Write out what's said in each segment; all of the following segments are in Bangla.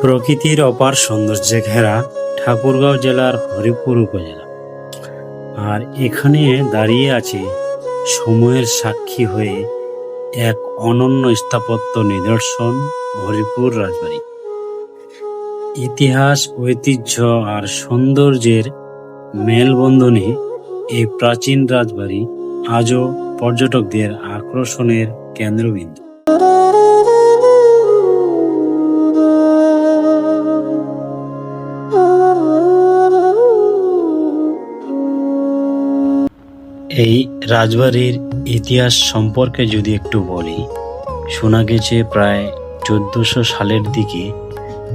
প্রকৃতির অপার সৌন্দর্যে ঘেরা ঠাকুরগাঁও জেলার হরিপুর উপজেলা। আর এখানে দাঁড়িয়ে আছে সময়ের সাক্ষী হয়ে এক অনন্য স্থাপত্য নিদর্শন হরিপুর রাজবাড়ি। ইতিহাস, ঐতিহ্য আর সৌন্দর্যের মেলবন্ধনে এই প্রাচীন রাজবাড়ি আজও পর্যটকদের আকর্ষণের কেন্দ্রবিন্দু। এই রাজবাড়ির ইতিহাস সম্পর্কে যদি একটু বলি, শোনা গেছে প্রায় চোদ্দশো সালের দিকে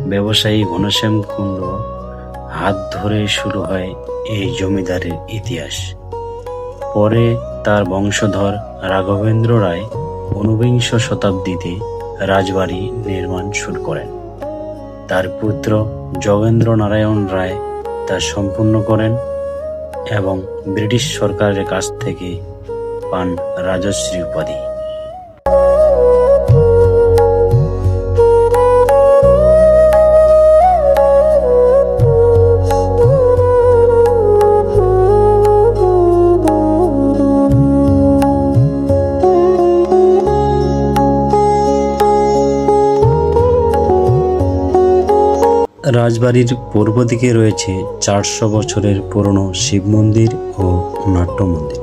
ব্যবসায়ী ঘনশ্যাম কুণ্ড হাত ধরে শুরু হয় এই জমিদারের ইতিহাস। পরে তার বংশধর রাঘবেন্দ্র রায় ঊনবিংশ শতাব্দীতে রাজবাড়ি নির্মাণ শুরু করেন। তার পুত্র যোগেন্দ্র নারায়ণ রায় তা সম্পূর্ণ করেন। এবং ব্রিটিশ সরকারের কাছ থেকে পান রাজশ্রী উপাধি। রাজবাড়ির পূর্ব দিকে রয়েছে চারশো বছরের পুরনো শিব মন্দির ও নাট্য মন্দির।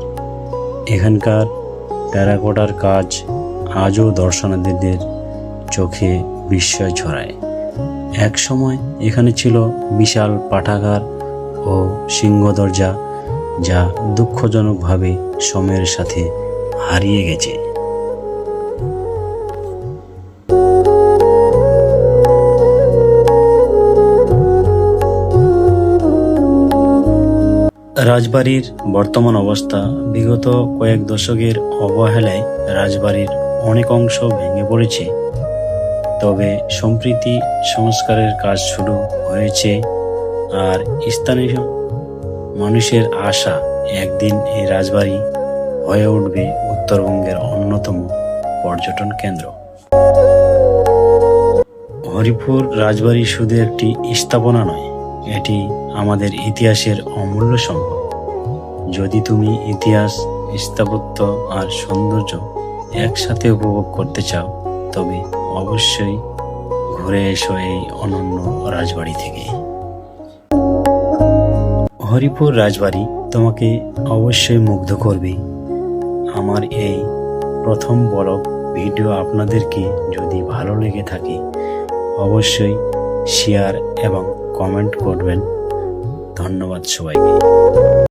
এখানকার টেরাকোটার কাজ আজও দর্শনার্থীদের চোখে বিস্ময় ছড়ায়। এক সময় এখানে ছিল বিশাল পাঠাগার ও সিংহ দরজা, যা দুঃখজনকভাবে সময়ের সাথে হারিয়ে গেছে। রাজবাড়ির বর্তমান অবস্থা বিগত কয়েক দশকের অবহেলায় রাজবাড়ির অনেক অংশ ভেঙে পড়েছে। তবে সম্প্রীতি সংস্কারের কাজ শুরু হয়েছে আর স্থানীয় মানুষের আশা একদিন এই রাজবাড়ি হয়ে উঠবে উত্তরবঙ্গের অন্যতম পর্যটন কেন্দ্র। হরিপুর রাজবাড়ি শুধু একটি স্থাপনা নয় এটি আমাদের ইতিহাসের অমূল্য সম্পদ। যদি তুমি ইতিহাস, স্থাপত্য আর সৌন্দর্য একসাথে উপভোগ করতে চাও, তবে অবশ্যই ঘুরে এসো এই অনন্য রাজবাড়ি থেকে। হরিপুর রাজবাড়ি তোমাকে অবশ্যই মুগ্ধ করবে। আমার এই প্রথম ব্লগ ভিডিও আপনাদেরকে যদি ভালো লেগে থাকে, অবশ্যই শেয়ার এবং কমেন্ট করবেন। ধন্যবাদ সবাইকে।